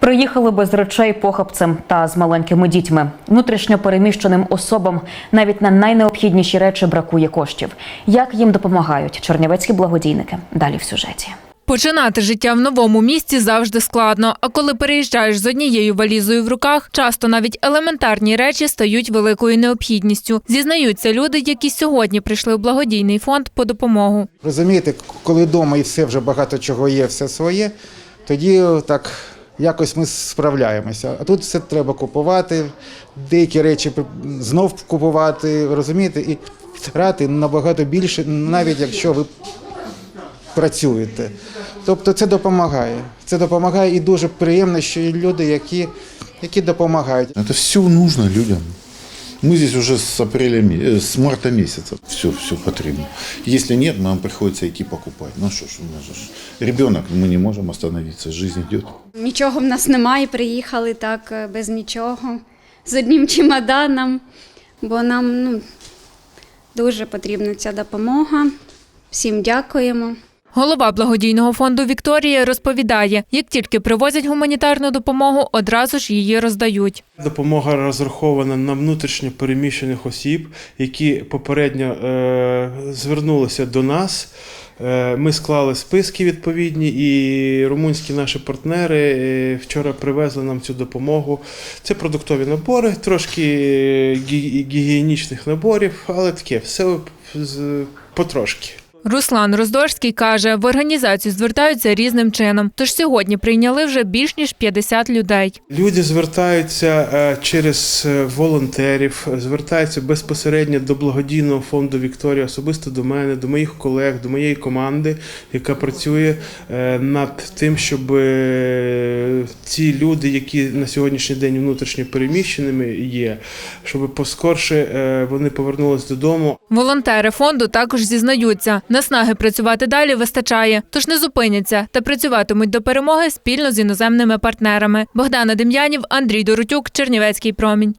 Приїхали без речей похапцем та з маленькими дітьми. Внутрішньо переміщеним особам навіть на найнеобхідніші речі бракує коштів. Як їм допомагають чернівецькі благодійники? Далі в сюжеті. Починати життя в новому місті завжди складно. А коли переїжджаєш з однією валізою в руках, часто навіть елементарні речі стають великою необхідністю. Зізнаються люди, які сьогодні прийшли у благодійний фонд по допомогу. Розумієте, коли вдома і все вже багато чого є, все своє, тоді так якось ми справляємося. А тут все треба купувати, деякі речі знов купувати, розумієте, і грати набагато більше, навіть якщо ви працюєте. Тобто це допомагає. Це допомагає і дуже приємно, що є люди, які, які допомагають. Це все потрібно людям. Мы здесь уже с апреля, ме- э, с марта месяца все, все потребно. Если нет, нам приходится идти покупать. Ну что ж, у нас же ж ребенок, мы не можем остановиться, жизнь идет. Нічого в нас немає, приїхали так е, без нічого, з одним чемоданом, бо нам ну, дуже потрібна ця допомога. Всім дякуємо. Голова благодійного фонду Вікторія розповідає, як тільки привозять гуманітарну допомогу, одразу ж її роздають. Допомога розрахована на внутрішньо переміщених осіб, які попередньо е, звернулися до нас. Е, Ми склали списки відповідні, і румунські наші партнери е, вчора привезли нам цю допомогу. Це продуктові набори, трошки гігієнічних наборів, але таке все потрошки. Руслан Роздорський каже, в організацію звертаються різним чином. Тож сьогодні прийняли вже більш ніж 50 людей. Люди звертаються е, через е, волонтерів, звертаються безпосередньо до благодійного фонду Вікторія, особисто до мене, до моїх колег, до моєї команди, яка працює е, над тим, щоб ці люди, які на сьогоднішній день внутрішньо переміщеними є, щоб поскорше вони повернулись додому. Волонтери фонду також зізнаються, наснаги працювати далі вистачає, тож не зупиняться та працюватимуть до перемоги спільно з іноземними партнерами. Богдана Дем'янів, Андрій Доротюк, Чернівецький промінь.